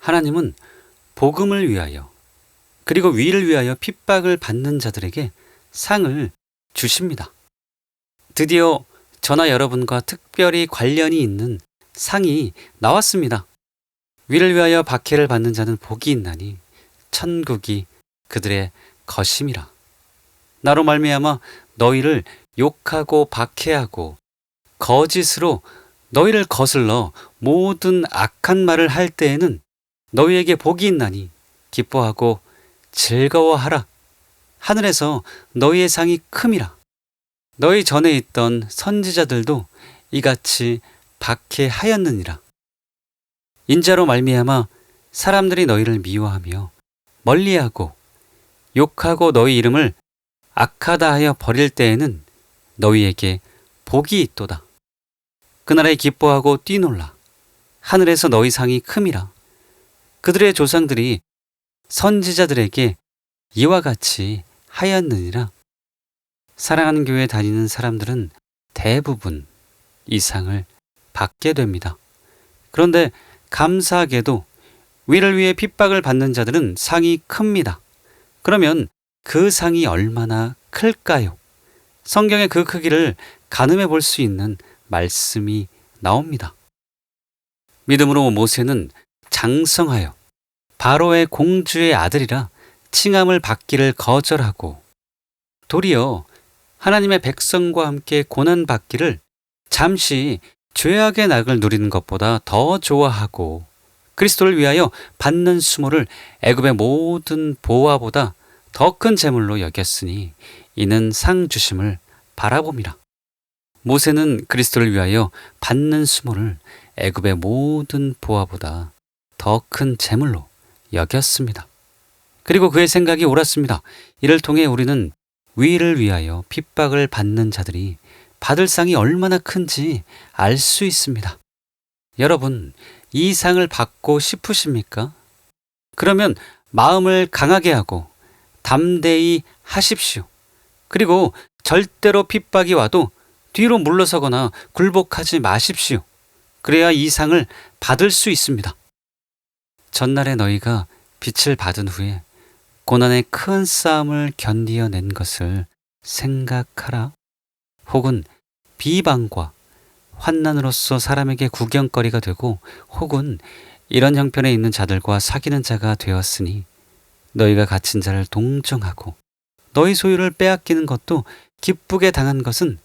하나님은 복음을 위하여 그리고 위를 위하여 핍박을 받는 자들에게 상을 주십니다. 드디어 저나 여러분과 특별히 관련이 있는 상이 나왔습니다. 위를 위하여 박해를 받는 자는 복이 있나니 천국이 그들의 것임이라. 나로 말미암아 너희를 욕하고 박해하고 거짓으로 너희를 거슬러 모든 악한 말을 할 때에는 너희에게 복이 있나니 기뻐하고 즐거워하라. 하늘에서 너희의 상이 큼이라. 너희 전에 있던 선지자들도 이같이 박해하였느니라. 인자로 말미암아 사람들이 너희를 미워하며 멀리하고 욕하고 너희 이름을 악하다 하여 버릴 때에는 너희에게 복이 있도다. 그날에 기뻐하고 뛰놀라. 하늘에서 너희 상이 큼이라. 그들의 조상들이 선지자들에게 이와 같이 하였느니라. 사랑하는 교회 다니는 사람들은 대부분 이 상을 받게 됩니다. 그런데 감사하게도 위를 위해 핍박을 받는 자들은 상이 큽니다. 그러면 그 상이 얼마나 클까요? 성경의 그 크기를 가늠해 볼 수 있는 말씀이 나옵니다. 믿음으로 모세는 장성하여 바로의 공주의 아들이라 칭함을 받기를 거절하고 도리어 하나님의 백성과 함께 고난 받기를 잠시 죄악의 낙을 누리는 것보다 더 좋아하고 그리스도를 위하여 받는 수모를 애굽의 모든 보화보다 더 큰 재물로 여겼으니 이는 상 주심을 바라봄이라. 모세는 그리스도를 위하여 받는 수모를 애굽의 모든 보화보다 더 큰 재물로 여겼습니다. 그리고 그의 생각이 옳았습니다. 이를 통해 우리는 위를 위하여 핍박을 받는 자들이 받을 상이 얼마나 큰지 알 수 있습니다. 여러분, 이 상을 받고 싶으십니까? 그러면 마음을 강하게 하고 담대히 하십시오. 그리고 절대로 핍박이 와도 뒤로 물러서거나 굴복하지 마십시오. 그래야 이 상을 받을 수 있습니다. 전날에 너희가 빛을 받은 후에 고난의 큰 싸움을 견디어낸 것을 생각하라. 혹은 비방과 환난으로서 사람에게 구경거리가 되고 혹은 이런 형편에 있는 자들과 사귀는 자가 되었으니 너희가 갇힌 자를 동정하고 너희 소유를 빼앗기는 것도 기쁘게 당한 것은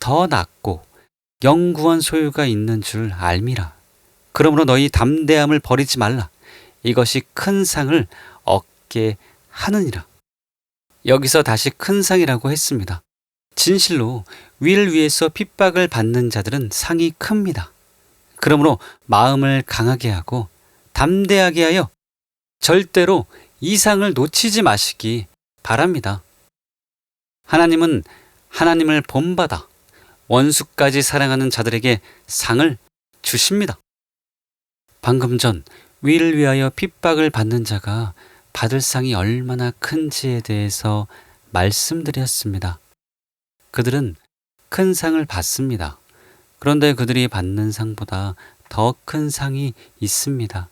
더 낫고 영구한 소유가 있는 줄 알미라. 그러므로 너희 담대함을 버리지 말라. 이것이 큰 상을 얻게 하느니라. 여기서 다시 큰 상이라고 했습니다. 진실로 위를 위해서 핍박을 받는 자들은 상이 큽니다. 그러므로 마음을 강하게 하고 담대하게 하여 절대로 이 상을 놓치지 마시기 바랍니다. 하나님은 하나님을 본받아 원수까지 사랑하는 자들에게 상을 주십니다. 방금 전 위를 위하여 핍박을 받는 자가 받을 상이 얼마나 큰지에 대해서 말씀드렸습니다. 그들은 큰 상을 받습니다. 그런데 그들이 받는 상보다 더 큰 상이 있습니다.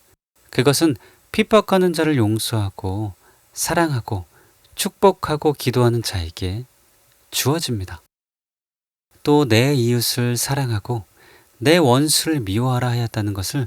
그것은 핍박하는 자를 용서하고 사랑하고 축복하고 기도하는 자에게 주어집니다. 또 내 이웃을 사랑하고 내 원수를 미워하라 하였다는 것을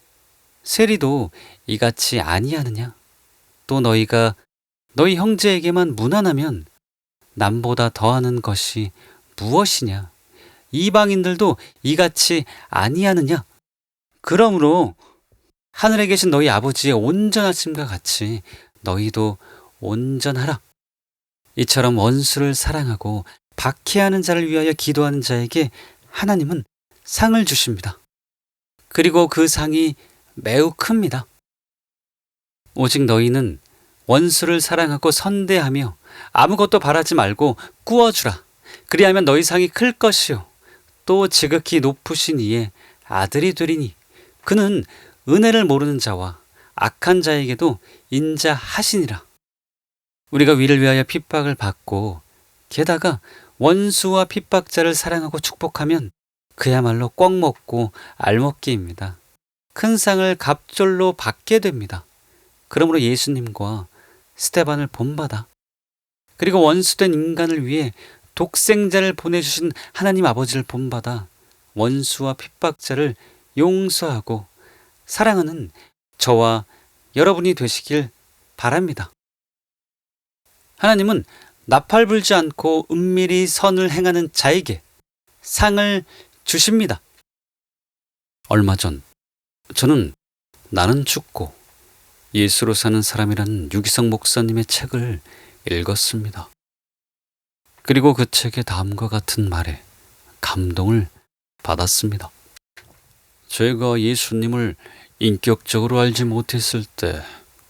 세리도 이같이 아니하느냐? 또 너희가 너희 형제에게만 무난하면 남보다 더하는 것이 무엇이냐? 이방인들도 이같이 아니하느냐? 그러므로 하늘에 계신 너희 아버지의 온전하심과 같이 너희도 온전하라. 이처럼 원수를 사랑하고 박해하는 자를 위하여 기도하는 자에게 하나님은 상을 주십니다. 그리고 그 상이 매우 큽니다. 오직 너희는 원수를 사랑하고 선대하며 아무것도 바라지 말고 꾸어주라. 그리하면 너희 상이 클 것이요. 또 지극히 높으신 이의 아들이 되리니 그는 은혜를 모르는 자와 악한 자에게도 인자하시니라. 우리가 위를 위하여 핍박을 받고 게다가 원수와 핍박자를 사랑하고 축복하면 그야말로 꽉 먹고 알먹기입니다. 큰 상을 갑절로 받게 됩니다. 그러므로 예수님과 스테반을 본받아 그리고 원수된 인간을 위해 독생자를 보내주신 하나님 아버지를 본받아 원수와 핍박자를 용서하고 사랑하는 저와 여러분이 되시길 바랍니다. 하나님은 나팔 불지 않고 은밀히 선을 행하는 자에게 상을 주십니다. 얼마 전 저는 나는 죽고 예수로 사는 사람이라는 유기성 목사님의 책을 읽었습니다. 그리고 그 책의 다음과 같은 말에 감동을 받았습니다. 제가 예수님을 인격적으로 알지 못했을 때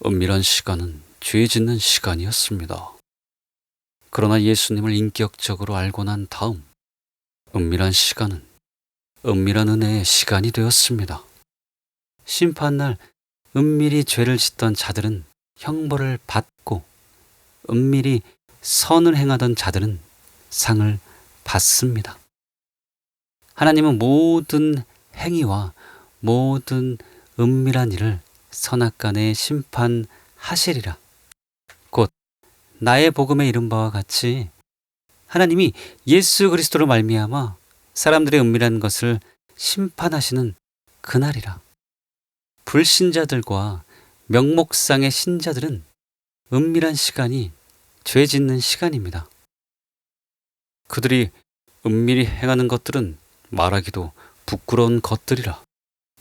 은밀한 시간은 죄 짓는 시간이었습니다. 그러나 예수님을 인격적으로 알고 난 다음 은밀한 시간은 은밀한 은혜의 시간이 되었습니다. 심판날 은밀히 죄를 짓던 자들은 형벌을 받고 은밀히 선을 행하던 자들은 상을 받습니다. 하나님은 모든 행위와 모든 은밀한 일을 선악간에 심판하시리라. 곧 나의 복음에 이른 바와 같이 하나님이 예수 그리스도로 말미암아 사람들의 은밀한 것을 심판하시는 그날이라. 불신자들과 명목상의 신자들은 은밀한 시간이 죄 짓는 시간입니다. 그들이 은밀히 행하는 것들은 말하기도 부끄러운 것들이라.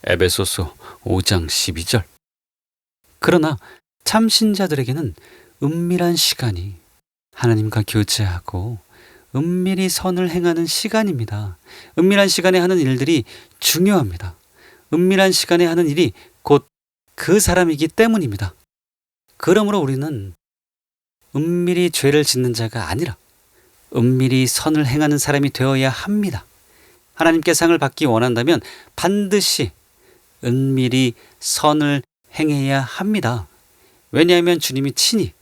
에베소서 5장 12절. 그러나 참신자들에게는 은밀한 시간이 하나님과 교제하고 은밀히 선을 행하는 시간입니다. 은밀한 시간에 하는 일들이 중요합니다. 은밀한 시간에 하는 일이 곧 그 사람이기 때문입니다. 그러므로 우리는 은밀히 죄를 짓는 자가 아니라 은밀히 선을 행하는 사람이 되어야 합니다. 하나님께 상을 받기 원한다면 반드시 은밀히 선을 행해야 합니다. 왜냐하면 주님이 친히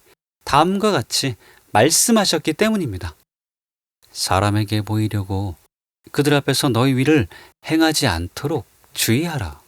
다음과 같이 말씀하셨기 때문입니다. 사람에게 보이려고 그들 앞에서 너희 위를 행하지 않도록 주의하라.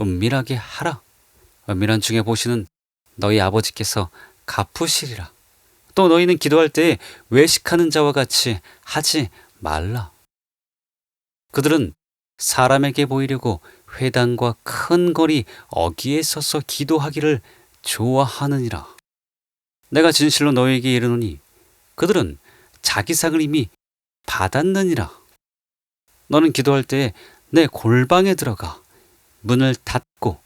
은밀하게 하라. 은밀한 중에 보시는 너희 아버지께서 갚으시리라. 또 너희는 기도할 때 외식하는 자와 같이 하지 말라. 그들은 사람에게 보이려고 회당과 큰 거리 어기에 서서 기도하기를 좋아하느니라. 내가 진실로 너에게 이르노니 그들은 자기 상을 이미 받았느니라. 너는 기도할 때 내 골방에 들어가 문을 닫고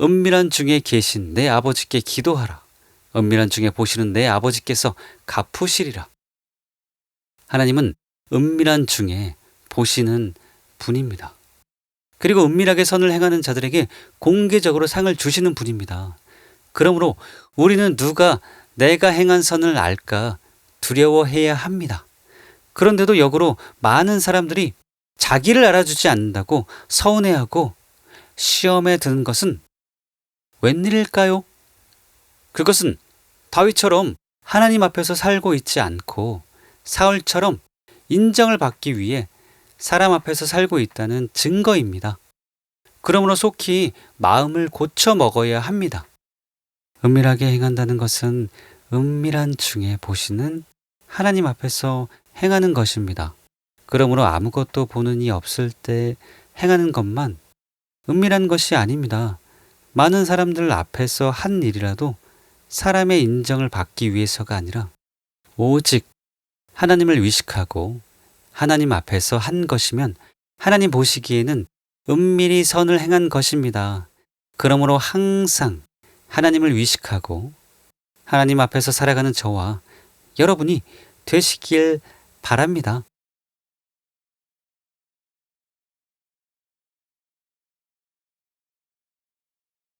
은밀한 중에 계신 내 아버지께 기도하라. 은밀한 중에 보시는 내 아버지께서 갚으시리라. 하나님은 은밀한 중에 보시는 분입니다. 그리고 은밀하게 선을 행하는 자들에게 공개적으로 상을 주시는 분입니다. 그러므로 우리는 누가 내가 행한 선을 알까 두려워해야 합니다. 그런데도 역으로 많은 사람들이 자기를 알아주지 않는다고 서운해하고 시험에 드는 것은 웬일일까요? 그것은 다윗처럼 하나님 앞에서 살고 있지 않고 사울처럼 인정을 받기 위해 사람 앞에서 살고 있다는 증거입니다. 그러므로 속히 마음을 고쳐 먹어야 합니다. 은밀하게 행한다는 것은 은밀한 중에 보시는 하나님 앞에서 행하는 것입니다. 그러므로 아무것도 보는 이 없을 때 행하는 것만 은밀한 것이 아닙니다. 많은 사람들 앞에서 한 일이라도 사람의 인정을 받기 위해서가 아니라 오직 하나님을 위식하고 하나님 앞에서 한 것이면 하나님 보시기에는 은밀히 선을 행한 것입니다. 그러므로 항상 하나님을 위식하고 하나님 앞에서 살아가는 저와 여러분이 되시길 바랍니다.